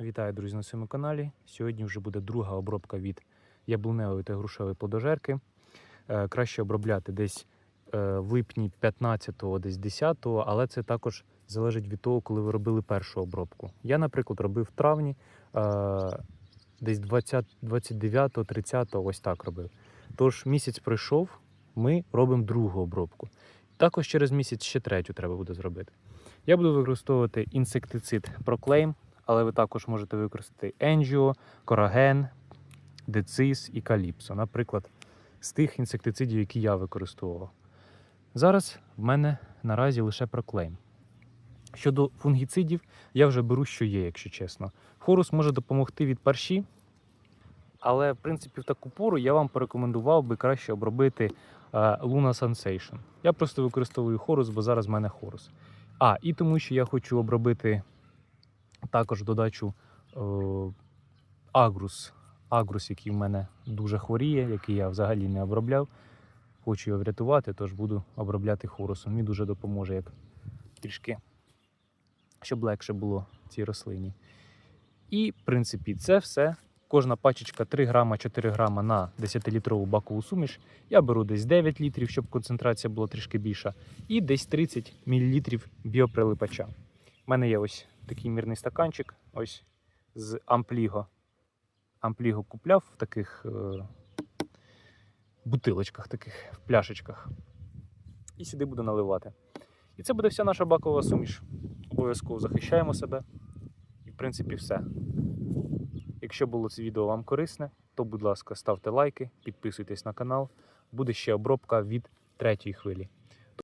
Вітаю, друзі, на своєму каналі. Сьогодні вже буде друга обробка від яблуневої та грушевої плодожерки. Е, Краще обробляти десь е, в липні 15-го, десь 10-го, але це також залежить від того, коли ви робили першу обробку. Я, наприклад, робив в травні, е, десь 29-го, 30-го, ось так робив. Тож місяць пройшов, ми робимо другу обробку. Також через місяць ще третю треба буде зробити. Я буду використовувати інсектицид Proclaim, але ви також можете використати Енджіо, Кораген, Децис і Каліпсо, наприклад, з тих інсектицидів, які я використовував. Зараз в мене наразі лише Proclaim. Щодо фунгіцидів, я вже беру, що є, якщо чесно. Хорус може допомогти від парші, але в принципі в таку пору я вам порекомендував би краще обробити е, Luna Sensation. Я просто використовую хорус, бо зараз в мене хорус. А, і тому що я хочу обробити також додачу е, агрус. Агрус, який в мене дуже хворіє, який я взагалі не обробляв. Хочу його врятувати, тож буду обробляти хорусом. Мені дуже допоможе, як трішки, щоб легше було цій рослині. І, в принципі, це все. Кожна пачечка 3 грама, 4 грама на 10-літрову бакову суміш. Я беру десь 9 літрів, щоб концентрація була трішки більша, і десь 30 мл біоприлипача. У мене є ось такий мірний стаканчик, ось з ампліго. Ампліго купляв в таких е, бутилочках, таких в пляшечках. І сюди буду наливати. І це буде вся наша бакова суміш. Обов'язково захищаємо себе. І, в принципі, все. Якщо було це відео вам корисне, то, будь ласка, ставте лайки, підписуйтесь на канал. Буде ще обробка від третьої хвилі.